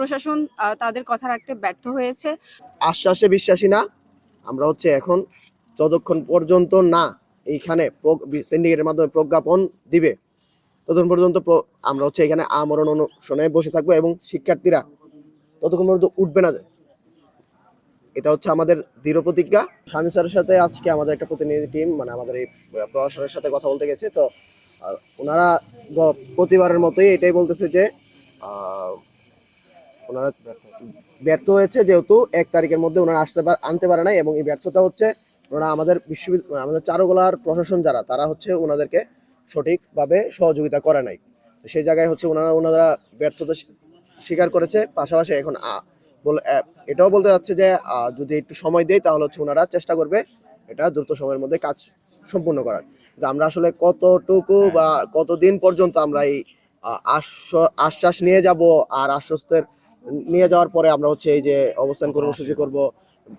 প্রশাসন তাদের কথা রাখতে ব্যর্থ হয়েছে। আশ্বাসে বিশ্বাসী না, আমরা হচ্ছে এখন যতক্ষণ পর্যন্ত না এইখানে সিন্ডিকেটের মাধ্যমে প্রজ্ঞাপন দিবে। ততক্ষণ পর্যন্ত প্র- আমরা হচ্ছে এখানে আমরণ অনুশনে বসে থাকব এবং শিক্ষার্থীরা ততক্ষণ পর্যন্ত উঠবে না। এটা হচ্ছে আমাদের দৃঢ় প্রতিজ্ঞা। স্বামী স্যারের সাথে আজকে আমাদের একটা প্রতিনিধি টিম মানে আমাদের এই প্রশাসনের সাথে কথা বলতে গেছে। তো ওনারা প্রতিবারের মতোই এটাই বলতেছে যে ওনারা ব্যর্থ। হয়েছে যেহেতু এক তারিখের মধ্যে ওনারা আসতে আনতে পারে নাই এবং এই ব্যর্থতা হচ্ছে ওনারা আমাদের বিশ্ববিদ্যালয় আমাদের চারুকলার প্রশাসন যারা, তারা হচ্ছে ওনাদেরকে সঠিকভাবে সহযোগিতা করে নাই। তো সেই জায়গায় হচ্ছে ওনারা ওনারা ব্যর্থতা স্বীকার করেছে। পাশাপাশি এখন এটাও বলতে যাচ্ছে যে যদি একটু সময় দেয় তাহলে হচ্ছে ওনারা চেষ্টা করবে এটা দ্রুত সময়ের মধ্যে কাজ সম্পূর্ণ করার। কিন্তু আমরা আসলে কতটুকু বা কতদিন পর্যন্ত আমরা এই আশ্বাস নিয়ে যাব আর আশ্বস্তের নিয়ে যাওয়ার পরে আমরা হচ্ছে এই যে অবস্থান কর্মসূচি করব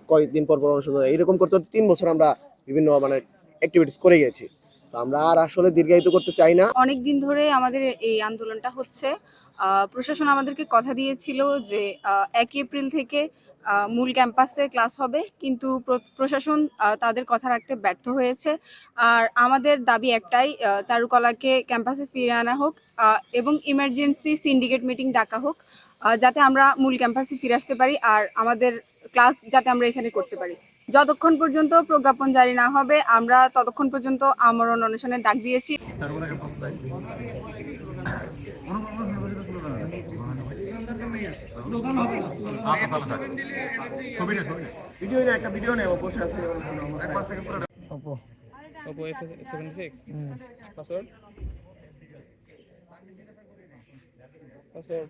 কয়েকদিন পর পর হবে। এরকম করতে করতে তিন বছর আমরা বিভিন্ন মানে অ্যাক্টিভিটিস করে গেছি। তো আমরা আর আসলে দীর্ঘায়িত করতে চাই না। অনেক দিন ধরে আমাদের এই আন্দোলনটা হচ্ছে। আহ, প্রশাসন আমাদেরকে কথা দিয়েছিল যে আহ, এক এপ্রিল থেকে আহ, মূল ক্যাম্পাসে ক্লাস হবে কিন্তু প্রশাসন আহ, তাদের কথা রাখতে ব্যর্থ হয়েছে। আর আমাদের দাবি একটাই আহ, চারুকলাকে ক্যাম্পাসে ফিরে আনা হোক আহ, এবং ইমার্জেন্সি সিন্ডিকেট মিটিং ডাকা হোক। যাতে আমরা মূল ক্যাম্পাসে ফিরে আসতে পারি আর আমাদের ক্লাস যাতে আমরা এখানে করতে পারি যতক্ষণ পর্যন্ত প্রজ্ঞাপন জারি না হবে আমরা ততক্ষণ পর্যন্ত আমরণ অনুষ্ঠানের ডাক দিয়েছি ভিডিও না একটা ভিডিও নেব বসে আছে Oppo. Oppo S76. Password? Password.